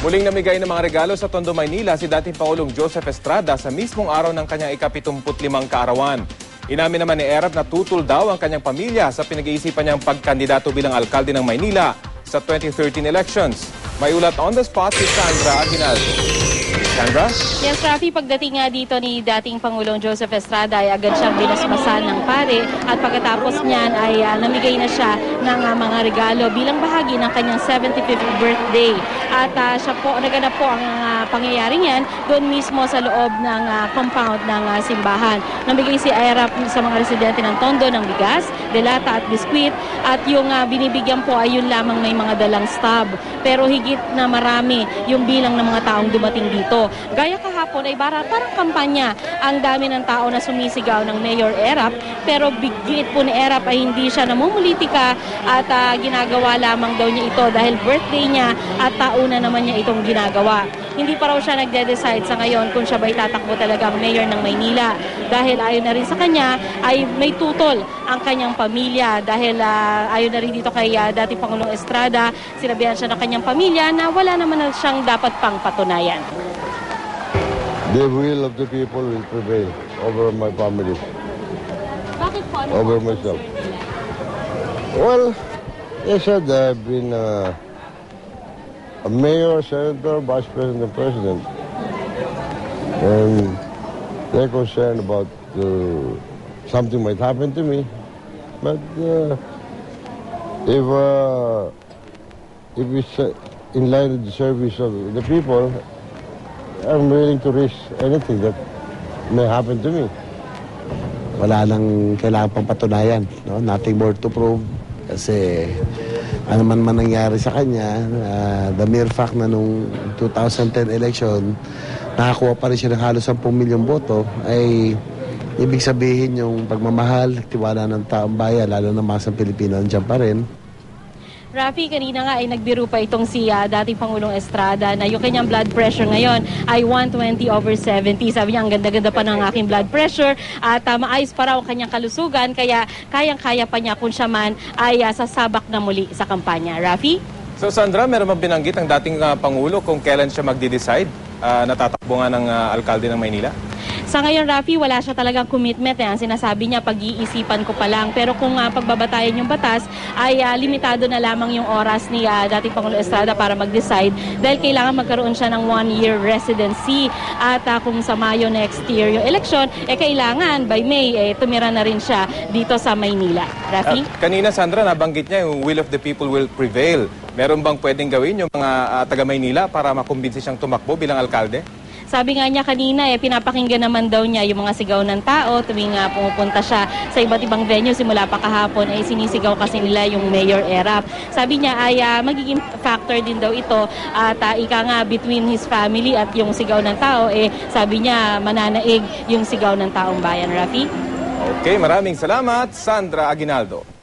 Muling namigay ng mga regalo sa Tondo, Maynila si dating Pangulong Joseph Estrada sa mismong araw ng kanyang ikapitumputlimang kaarawan. Inamin naman ni Erap na tutol daw ang kanyang pamilya sa pinag-iisipan niyang pagkandidato bilang alkalde ng Maynila sa 2013 elections. May ulat on the spot si Sandra Aguinaldo. Sandra? Yes, Rafi, pagdating nga dito ni dating Pangulong Joseph Estrada ay agad siyang binasmasan ng pare at pagkatapos niyan ay ah, namigay na siya ng ah, mga regalo bilang bahagi ng kanyang 75th birthday. At ah, siya po, naganap po ang ah, pangyayari niyan doon mismo sa loob ng ah, compound ng ah, simbahan. Namigay si Airap sa mga residente ng Tondo ng bigas, delata at biskwit at yung ah, binibigyan po ay yun lamang may mga dalang stab. Pero higit na marami yung bilang ng mga taong dumating dito. Gaya kahapon ay bara, parang kampanya ang dami ng tao na sumisigaw ng Mayor Erap pero bigit po ni Erap ay hindi siya namumulitika at ah, ginagawa lamang daw niya ito dahil birthday niya at tauna naman niya itong ginagawa. Hindi pa raw siya nagde-decide sa ngayon kung siya ba'y tatakbo talagang mayor ng Maynila dahil ayon na rin sa kanya ay may tutol ang kanyang pamilya dahil ah, ayon na rin dito kay ah, dating Pangulong Estrada sinabihan siya ng kanyang pamilya na wala naman na siyang dapat pang patunayan. The will of the people will prevail over my family, Bakit po? Ano over myself. Well, they said I've been uh, a mayor, senator, vice president, and president. And they're concerned about uh, something might happen to me. But uh, if, uh, if it's uh, in line with the service of the people, I'm willing to risk anything that may happen to me. wala nang kailangan pang patunayan. No? Nothing more to prove. Kasi ano man man nangyari sa kanya, ah, the mere fact na nung 2010 election, nakakuha pa rin siya ng halos 10 milyong boto, ay ibig sabihin yung pagmamahal, tiwala ng taong bayan, lalo na masang Pilipino, andyan pa rin. Rafi, kanina nga ay nagbiro pa itong si ah, dating Pangulong Estrada na yung kanyang blood pressure ngayon ay 120 over 70. Sabi niya, ang ganda-ganda pa ng aking blood pressure at ah, maayos pa raw ang kanyang kalusugan kaya kayang-kaya pa niya kung siya man ay ah, sasabak na muli sa kampanya. Rafi? So Sandra, meron bang binanggit ang dating ah, Pangulo kung kailan siya magde-decide ah, na tatakbo nga ng ah, alkalde ng Maynila? Sa ngayon, Rafi, wala siya talagang commitment. Eh. Ang sinasabi niya, pag-iisipan ko pa lang. Pero kung uh, pagbabatayan yung batas, ay ah, limitado na lamang yung oras ni ah, dating Pangulo Estrada para mag-decide dahil kailangan magkaroon siya ng one-year residency. At ah, kung sa Mayo next year yung election, eh kailangan by May, eh, tumira na rin siya dito sa Maynila. Rafi? At kanina Sandra, nabanggit niya yung will of the people will prevail. Meron bang pwedeng gawin yung mga ah, taga Maynila para makumbinsi siyang tumakbo bilang alkalde? Sabi nga niya kanina, eh, pinapakinggan naman daw niya yung mga sigaw ng tao tuwing nga pumupunta siya sa iba't ibang venue simula pa kahapon ay sinisigaw kasi nila yung Mayor Erap. Sabi niya ay ah, magiging factor din daw ito at ah, ika nga between his family at yung sigaw ng tao eh sabi niya mananaig yung sigaw ng taong bayan. Rafi? Okay, maraming salamat, Sandra Aguinaldo.